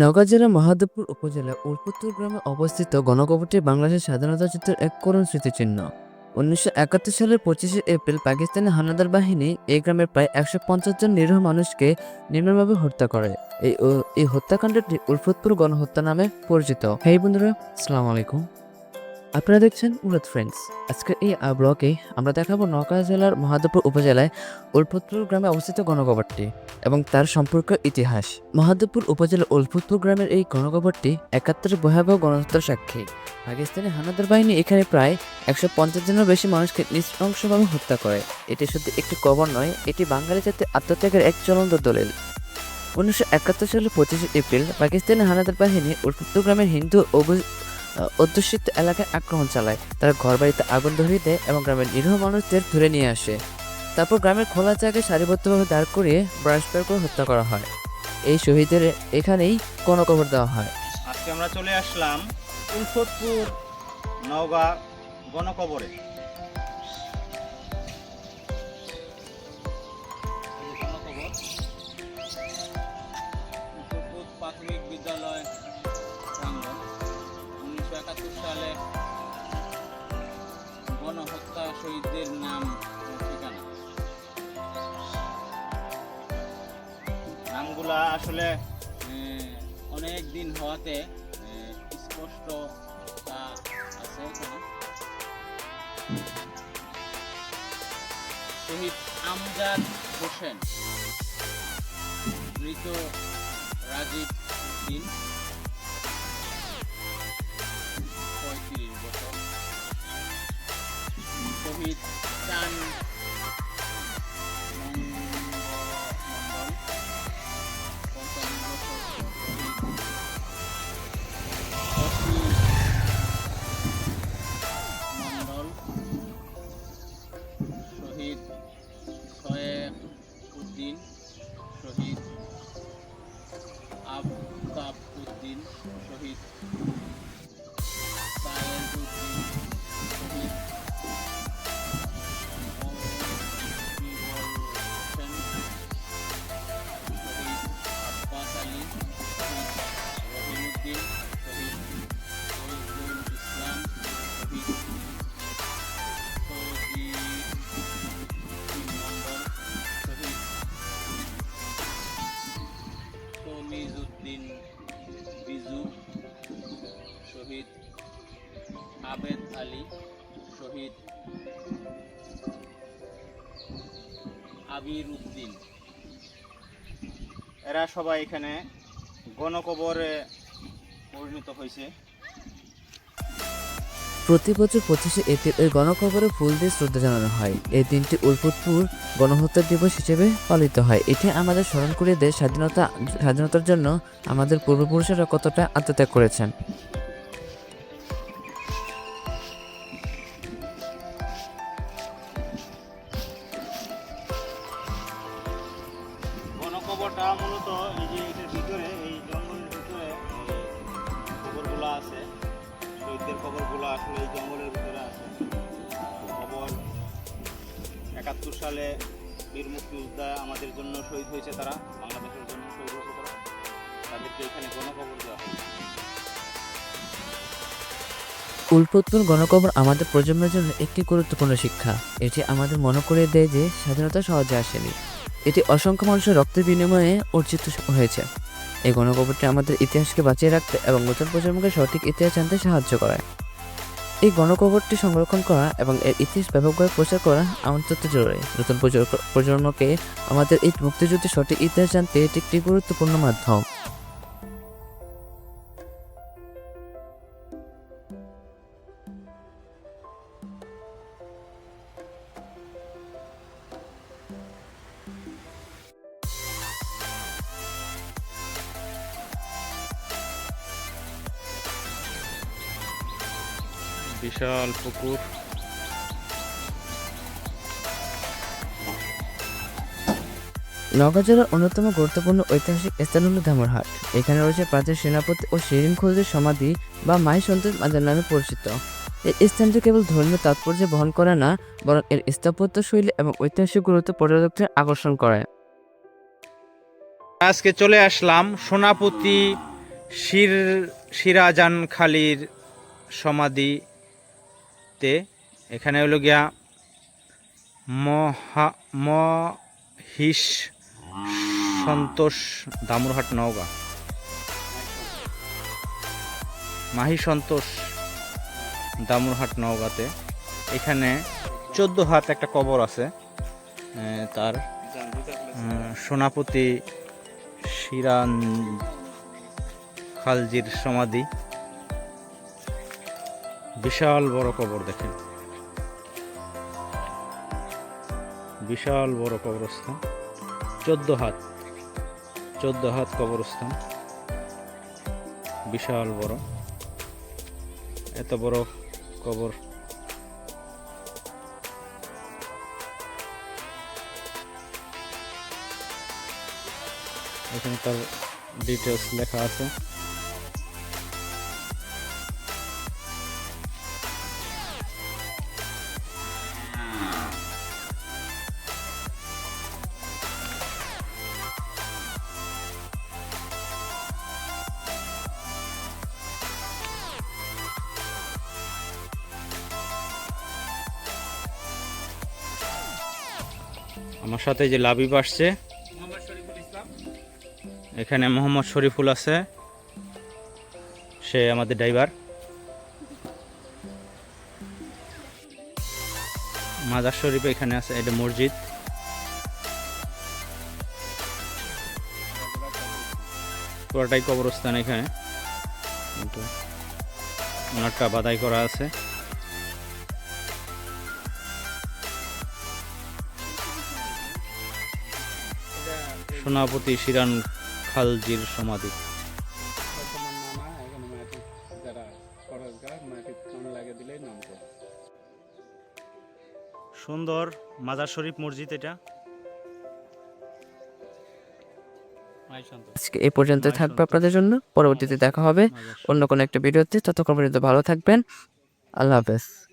নওগাঁ জেলা মহাদেবপুর উপজেলা উলপুত্তর গ্রামে অবস্থিত গণকবরটি বাংলাদেশের স্বাধীনতা চিত্রের এক করুণ স্মৃতিচিহ্ন। উনিশশো একাত্তর সালের পঁচিশে এপ্রিল পাকিস্তানি হানাদার বাহিনী এই গ্রামের প্রায় একশো পঞ্চাশ জন নিরীহ মানুষকে নির্মমভাবে হত্যা করে। এই এই হত্যাকাণ্ডটি উলফুতপুর গণহত্যা নামে পরিচিত। হেই বন্ধুরা সালাম আলাইকুম। আপনারা দেখছেন উরত ফ্রেন্ডস। আজকে এই ব্লগে আমরা দেখাবো নওগাঁ জেলার মহাদেবপুর উপজেলায় উলফুতপুর গ্রামে অবস্থিত গণকবরটি এবং তার সম্পর্ক ইতিহাস। মহাদেবপুর উপজেলার উলফুতপুর গ্রামের এই গণকবরটি একাত্তরের ভয়াবহ গণহত্যার সাক্ষী। পাকিস্তানি হানাদার বাহিনী এখানে প্রায় একশো পঞ্চাশ জনের বেশি মানুষকে নৃশংসভাবে হত্যা করে। এটি শুধু একটি কবর নয়, এটি বাঙালি জাতির আত্মত্যাগের এক চলন্ত দলিল। উনিশশো একাত্তর সালের পঁচিশে এপ্রিল পাকিস্তানি হানাদার বাহিনী উলফুতপুর গ্রামের হিন্দু অধ্যুষিত এলাকায় আক্রমণ চালায়। তারা ঘরবাড়িতে আগুন ধরিয়ে দেয় এবং গ্রামের নিরীহ মানুষদের ধরে নিয়ে আসে। তারপর গ্রামের খোলা জায়গায় সারিবদ্ধভাবে দাঁড় করিয়ে ব্রাশ করে হত্যা করা হয়। এই শহীদের এখানেই কোনো কবর দেওয়া হয়। আজকে আমরা চলে আসলাম উলফতপুর নওগাঁ গণকবরে। নামগুলা আসলে অনেক দিন হওয়াতে স্পষ্ট আছে এখানে। শহীদ আমজাদ হোসেন, মৃত রাজীব উদ্দিন, পঁয়ত্রিশ বছর। শহীদ done. আবেদ আলী শহীদ আবির উদ্দিন। এরা সবাই এখানে গণকবরে পরিণত হয়েছে। প্রতি বছর পঁচিশে এপ্রিল এই গণকবরে ফুল দিয়ে শ্রদ্ধা জানানো হয়। এই দিনটি উলফুতপুর গণহত্যা দিবস হিসেবে পালিত হয়। এটি আমাদের স্মরণ করিয়ে দেয় স্বাধীনতা স্বাধীনতার জন্য আমাদের পূর্বপুরুষেরা কতটা আত্মত্যাগ করেছেন। গণকবরটা মূলত এই যে এটার ভিতরে এই জঙ্গলের ভিতরে এই কবরগুলো আছে শহীদদের কবরগুলো আসলে এই জঙ্গলের ভিতরে আছে। কবর একাত্তর সালে বীর মুক্তিযোদ্ধা আমাদের জন্য শহীদ হয়েছে তারা, বাংলাদেশের জন্য শহীদ হয়েছে তারা। তাদেরকে এখানে গণকবর দেওয়া হয় উলফুতপুর গণকবর আমাদের প্রজন্মের জন্য একটি গুরুত্বপূর্ণ শিক্ষা। এটি আমাদের মনে করে দেয় যে স্বাধীনতা সহজে আসেনি। এটি অসংখ্য মানুষের রক্তের বিনিময়ে অর্জিত হয়েছে। এই গণকবরটি আমাদের ইতিহাসকে বাঁচিয়ে রাখতে এবং নতুন প্রজন্মকে সঠিক ইতিহাস জানতে সাহায্য করে। এই গণকবরটি সংরক্ষণ করা এবং এর ইতিহাস ব্যাপকভাবে প্রচার করা আমাদের জরুরি। নতুন প্রজ- প্রজন্মকে আমাদের এই মুক্তিযুদ্ধের সঠিক ইতিহাস জানতে এটি একটি গুরুত্বপূর্ণ মাধ্যম। বিশাল পুকুর। নওগাঁ জেলার অন্যতম গুরুত্বপূর্ণ ঐতিহাসিক স্থান হল ধামরহাট এখানে রয়েছে প্রাচীন সেনাপতি ও শিরিন খোলদের সমাধি বা মাই সন্তোষ মাজার নামে পরিচিত। এই স্থানটি কেবল ধর্মীয় তাৎপর্য বহন করে না বরং এর স্থাপত্য শৈলী এবং ঐতিহাসিক গুরুত্ব পর্যটকদের আকর্ষণ করে। আজকে চলে আসলাম সোনাপতি শির সিরাজান খালির সমাধিতে এখানে হলো গিয়া মহা, মহিষ সন্তোষ দামুরহাট নওগাঁ। মাহি সন্তোষ দামুরহাট নওগাঁতে। এখানে চোদ্দ হাত একটা কবর আছে তার সোনাপতি শিরান খালজির সমাধি। বিশাল বড় কবর দেখেন। বিশাল বড় কবরস্থান। চোদ্দ হাত। চোদ্দ হাত কবরস্থান। বিশাল বড়। এত বড় কবর। এখানে তার ডিটেলস লেখা আছে। আমার সাথে যে লাবিব আসছে। এখানে মোহাম্মদ শরীফুল আছে। সে আমাদের ড্রাইভার। মাজার শরীফ এখানে আছে, এটা মসজিদ। পুরোটাই কবরস্থান এখানে। ওনারটা বাদাই করা আছে। লাগিয়ে দিলেই নাম করে সুন্দর মাজার শরীফ মসজিদ এটা। আজকে এ পর্যন্ত থাকবে আপনাদের জন্য। পরবর্তীতে দেখা হবে। অন্য কোনো একটা ভিডিওতে। ততক্ষণ পর্যন্ত ভালো থাকবেন। আল্লাহ হাফেজ।